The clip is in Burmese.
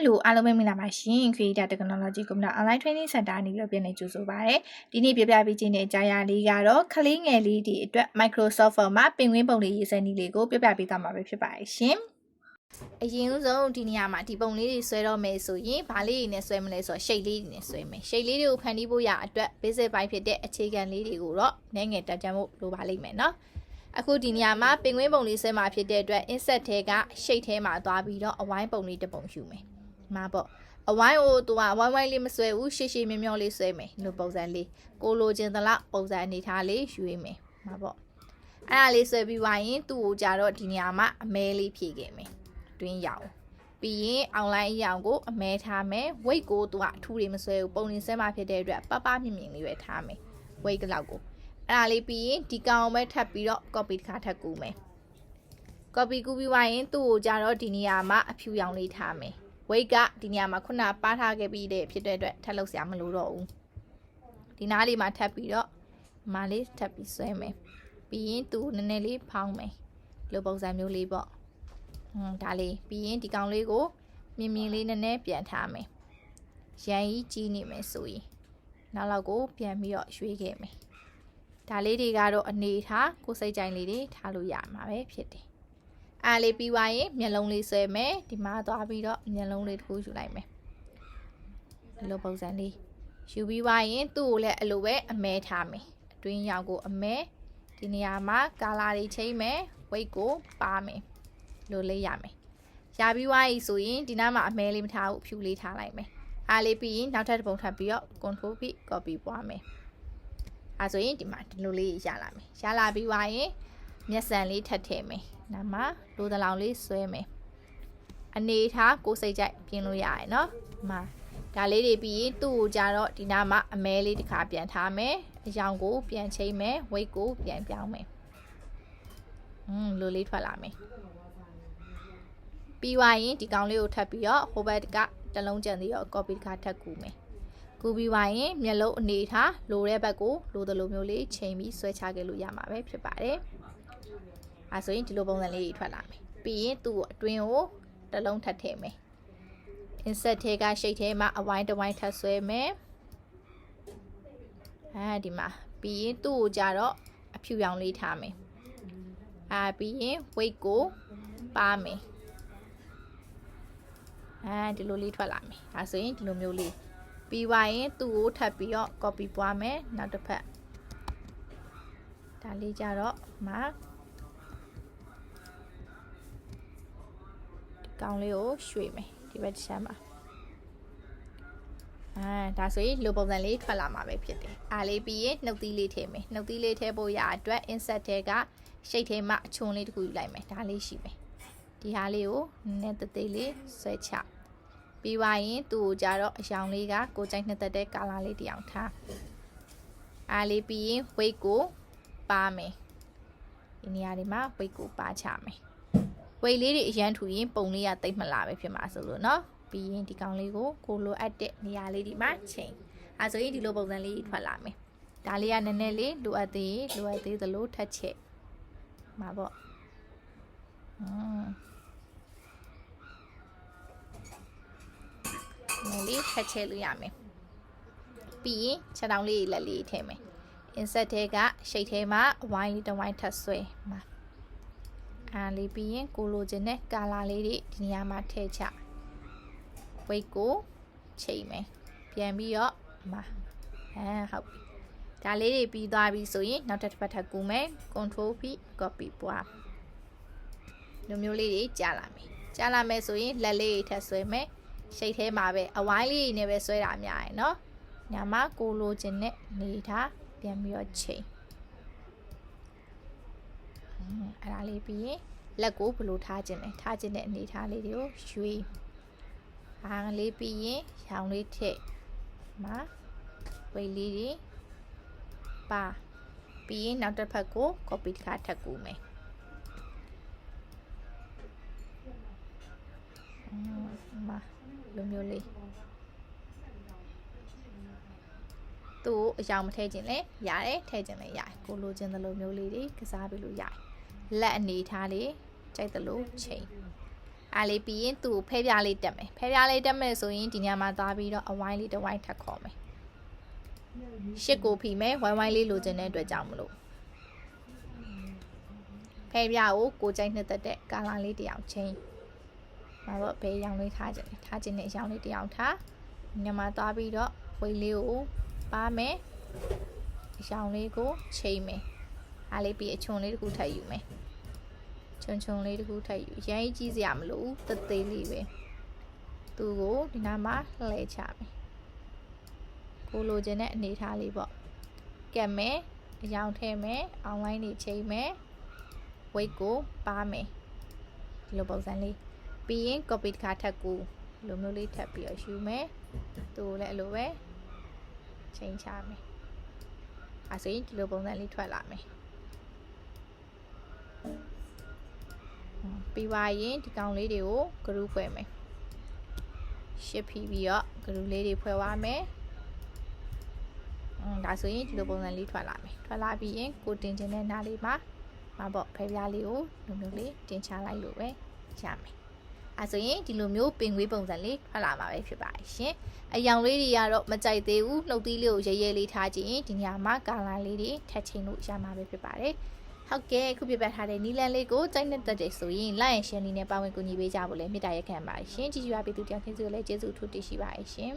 Hello အားလုံးပဲမင်္ဂလာပါရှင် Creator Technology Computer Online Training Center အနေနဲ့ပြန်နေကြိုဆိုပါရစေ။ဒီနေ့ပြပြပေးခြင်းတဲ့အကြရာလေးကတော့ကလေးငယ်လေးတွေအတွက် Microsoft Word မှာပင်ဝင်းပုံလေးရေးစဲနည်းလေးကိုပြပြပေးသွားမှာပဲဖြစ်ပါတယ်ရှင်။အရင်ဆုံးဒီနေရာမှာဒီပုံလေးတွေဆွဲတော့မယ်ဆိုရင်ဘာလေးတွေနဲ့ဆွဲမလဲဆိုတော့ shape လေးတွေနဲ့ဆွဲမယ်။ shape လေးတွေကိုဖန်တီးဖို့ရအတွက် basic ပိုင်းဖြစ်တဲ့အခြေခံလေးတွေကိုတော့နည်းငယ်တက်ကြံဖို့လိုပါလိမ့်မယ်နော်။အခုဒီနေရာမှာပင်ကွင်းပုံလေးဆွဲမှာဖြစ်တဲ့အတွက် insert ထဲက shape ထဲမှာသွားပြီးတော့အဝိုင်းပုံလေးတစ်ပုံယူမယ်။ မှာပေါ့အဝိုင်းကိုသူကဝိုင်းဝိုင်းလေးမဆွဲဘူးရှေ့ရှေ့မြမျောလေးဆွဲမယ်လို့ပုံစံလေးကိုလိုချင်သလောက်ပုံစံအနေထားလေးယူရမယ်မှာပေါ့အဲ့ဒါလေးဆွဲပြီးွားရင်သူ့ကိုကြတော့ဒီနေရာမှာအမဲလေးဖြည့်ခဲ့မယ်တွင်းရောင်ပြီးရင်အွန်လိုင်းအရောင်ကိုအမဲထားမယ် weight ကိုသူကအထူးတွေမဆွဲဘူးပုံနေဆွဲမှာဖြစ်တဲ့အတွက်ပပမြင့်မြင့်လေးပဲထားမယ် weight လောက်ကိုအဲ့ဒါလေးပြီးရင်ဒီကောင်ပဲထပ်ပြီးတော့ copy တစ်ခါထပ်ကူမယ် copy ကူးပြီးွားရင်သူ့ကိုကြတော့ဒီနေရာမှာအဖြူရောင်လေးထားမယ် weight ကဒီနေရာမှာခုနပါထားခဲ့ပြီးတဲ့ဖြစ်တဲ့အတွက်ထပ်လုပ်စရာမလိုတော့ဘူးဒီနားလေးမှာထပ်ပြီးတော့မာလေးထပ်ပြီးဆွဲမယ်ပြီးရင်သူနည်းနည်းလေးဖောင်းမယ်လိုပုံစံမျိုးလေးပေါ့ဟွန်းဒါလေးပြီးရင်ဒီကောင်လေးကိုမြင်မြင်လေးနည်းနည်းပြန်ထားမယ်ရန်ကြီးကြီးနေမယ်ဆိုရင်နောက်တော့ကိုပြန်ပြီးတော့ရွှေ့ခဲ့မယ်ဒါလေးတွေကတော့အနေထားကိုစိတ်ကြိုင်လေးတွေထားလို့ရမှာပဲဖြစ်တယ် အားလေးပြီးသွားရင်မျက်လုံးလေးဆွဲမယ်ဒီမှာသွားပြီးတော့မျက်လုံးလေးတစ်ခုယူလိုက်မယ်အလိုပုံစံလေးယူပြီးသွားရင်သူ့ကိုလည်းအလိုပဲအမဲထားမယ်အတွင်းရောက်ကိုအမဲဒီနေရာမှာကာလာတွေချိန်မယ် weight ကိုပါမယ်လိုလေးရမယ်ရပြီးသွားပြီဆိုရင်ဒီနားမှာအမဲလေးမထားဘူးအဖြူလေးထားလိုက်မယ်အားလေးပြီးရင်နောက်ထပ်တစ်ပုံထပ်ပြီးတော့ control ပြီး copy ပွားမယ်အဲဆိုရင်ဒီမှာဒီလိုလေးရလာမယ်ရလာပြီးသွားရင် မျက်စံလေးထပ်ထည့်မယ်နာမှာလိုတလောင်လေးဆွဲမယ်အနေထားကိုစိတ်ကြိုက်ပြင်လို့ရတယ်နော်မှာဒါလေးတွေပြီးရင်သူ့ကိုကြတော့ဒီနာမှာအမဲလေးတစ်ခါပြန်ထားမယ်အယောင်ကိုပြန်ချိန်မယ် weight ကိုပြန်ပြောင်းမယ်อืมလိုလေးထွက်လာမယ်ပြီးွားရင်ဒီကောင်လေးကိုထပ်ပြီးတော့ဟိုဘက်ကတလုံးကျန်သေးတော့ copy တစ်ခါထပ်ကူမယ်ကူပြီးွားရင်မျက်လုံးအနေထားလိုတဲ့ဘက်ကိုလိုသလိုမျိုးလေးချိန်ပြီးဆွဲချခဲ့လို့ရမှာပဲဖြစ်ပါတယ် အဲဆိုရင်ဒီလိုပုံစံလေးထွက်လာမယ်ပြီးရင်သူ့ကိုအတွင်းကိုတစ်လုံးထပ်ထည့်မယ် insert ထဲက shape ထဲမှာအဝိုင်းတစ်ဝိုင်းထပ်ဆွဲမယ်အဲဒီမှာပြီးရင်သူ့ကိုကြတော့အဖြူရောင်လေးထားမယ်အာပြီးရင် weight ကိုပါမယ်အဲဒီလိုလေးထွက်လာမယ်ဒါဆိုရင်ဒီလိုမျိုးလေးပြီးွားရင်သူ့ကိုထပ်ပြီးတော့ copy ပွားမယ်နောက်တစ်ဖက်ဒါလေးကြတော့မှာ ကောင်းလေးကိုရွှေ့မယ်ဒီဘက်တစ်ချက်မှာအာဒါဆိုရင်လိုပုံစံလေးထွက်လာမှာပဲဖြစ်တယ်အားလေးပြီးရင်နှုတ်သီးလေးထည့်မယ်နှုတ်သီးလေးထည့်ဖို့ရအတွက် insert ထဲကရှိတ်ထဲမှာအချုံလေးတစ်ခုယူလိုက်မယ်ဒါလေးရှိမယ်ဒီဟာလေးကိုနည်းနည်းသေးသေးလေးဆွဲချပြီးပါရင်သူ့ကိုကြတော့အယောင်လေးကကိုကြိုက်နှစ်သက်တဲ့ကာလာလေးတယောက်ထားအားလေးပြီးရင် weight ကိုပါမယ်ဒီနေရာဒီမှာ weight ကိုပါချမယ် ဝိတ်လေးတွေအရန်ထူရင်ပုံလေးကတိတ်မလာပဲဖြစ်မှာဆိုလို့เนาะပြီးရင်ဒီကောင်လေးကိုကိုလိုအပ်တဲ့နေရာလေးဒီမှာချိန်အဲဆိုရင်ဒီလိုပုံစံလေးထွက်လာမယ်ဒါလေးကနည်းနည်းလေးလိုအပ်သေးလိုအပ်သေးသလိုထက်ချက်မှာပေါ့ဟွန်းလေးထက်ချက်လို့ရမယ်ပြီးရင်ချက်တောင်လေးလက်လေးထည့်မယ် insert ထဲကရှိတ်ထဲမှာအဝိုင်းလေးတစ်ဝိုင်းထပ်ဆွဲမှာ အားလေးပြီးရင်ကိုလိုချင်တဲ့ကာလာလေးတွေဒီနေရာမှာထည့်ချဝိတ်ကိုချိန်မယ်ပြန်ပြီးတော့မှာအဲဟုတ်ပြီဒါလေးတွေပြီးသွားပြီဆိုရင်နောက်တစ်ပတ်ထပ်ကူမယ် control p copy ပွားလိုမျိုးလေးတွေကြာလာမယ်ကြာလာမယ်ဆိုရင်လက်လေးတွေထပ်ဆွဲမယ်ရှိတ်ထဲမှာပဲအဝိုင်းလေးတွေနဲ့ပဲဆွဲတာများရယ်နော်ညာမှာကိုလိုချင်တဲ့နေထားပြန်ပြီးတော့ချိန် အဲ့ဒါလေးပြီးရင်လက်ကိုဘလို့ထားခြင်းလဲထားခြင်းတဲ့အနေထားလေးတွေကိုရွေးအားလေးပြီးရင်ရောင်လေးထည့်မှာဝိတ်လေးတွေပါပြီးရင်နောက်တစ်ဖက်ကို copy တစ်ခါထပ်ကူမယ်မှာလိုမျိုးလေး သူ့အယောင်မထည့်ခြင်းလဲရတယ်ထည့်ခြင်းလဲရတယ်ကိုလိုချင်သလိုမျိုးလေးတွေကစားပြီးလို့ရတယ်လက်အနေထားလေးကြိုက်သလိုချိန်အားလေးပြီးရင်သူ့ကိုဖဲပြားလေးတက်မယ်ဖဲပြားလေးတက်မယ်ဆိုရင်ဒီညမှာသွားပြီးတော့အဝိုင်းလေးတစ်ဝိုင်းထပ်ခေါ်မယ်ရှစ်ကိုဖီမယ်ဝိုင်းဝိုင်းလေးလိုချင်တဲ့အတွက်ကြောင့်မလို့ဖဲပြားကိုကိုကြိုက်နှစ်သက်တဲ့ကာလာလေးတစ်ယောက်ချင်းမှာတော့ဘယ်ရောင်လေးထားခြင်းလဲထားခြင်းနဲ့အရောင်လေးတစ်ယောက်ထားညမှာသွားပြီးတော့ဝိတ်လေးကို ပါမယ်အရောင်လေးကိုချိန်မယ်အားလေးပြီးအချွန်လေးတစ်ခုထပ်ယူမယ်ချွန်ချွန်လေးတစ်ခုထပ်ယူရမ်းကြီးစရာမလိုဘူးတသေးလေးပဲသူ့ကိုဒီနားမှာလှည့်ချမယ်ကိုလိုချင်တဲ့အနေထားလေးပေါ့ကက်မယ်အယောင်ထဲမယ်အွန်လိုင်းနေချိန်မယ်ဝိတ်ကိုပါမယ်ဒီလိုပုံစံလေးပြီးရင် copy တစ်ခါထပ်ကူဒီလိုမျိုးလေးထပ်ပြီးတော့ယူမယ်သူ့ကိုလည်းအလိုပဲ ချိန်ချမယ်အဲဆိုရင်ဒီလိုပုံစံလေးထွက်လာမယ်ပြီးပါရင်ဒီကောင်လေးတွေကိုဂရုဖွဲ့မယ်ရှစ်ဖီပြီးတော့ဂရုလေးတွေဖွဲ့သွားမယ်อืมဒါဆိုရင်ဒီလိုပုံစံလေးထွက်လာမယ်ထွက်လာပြီးရင်ကိုတင်ခြင်းတဲ့နားလေးမှာမပေါ့ဖဲပြားလေးကိုလိုမျိုးလေးတင်ချလိုက်လို့ပဲရမယ် အဲဆိုရင်ဒီလိုမျိုးပင်ငွေးပုံစံလေးထွက်လာမှာပဲဖြစ်ပါတယ်ရှင်အယောင်လေးတွေကတော့မကြိုက်သေးဘူးနှုတ်သီးလေးကိုရဲရဲလေးထားကြည့်ရင်ဒီညမှာကာလာလေးတွေထက်ချင်းလို့ရမှာပဲဖြစ်ပါတယ်ဟုတ်ကဲ့အခုပြပြထားတဲ့နီလန်လေးကိုစိုက်နေတတ်တယ်ဆိုရင် like and share လေးနဲ့ပါဝင်ကူညီပေးကြဖို့လည်းမေတ္တာရက်ခံပါရှင်ကြည့်ကြပါပြီသူတယောက်ချင်းစီကိုလည်းကျေးဇူးထူးတင်ရှိပါရှင်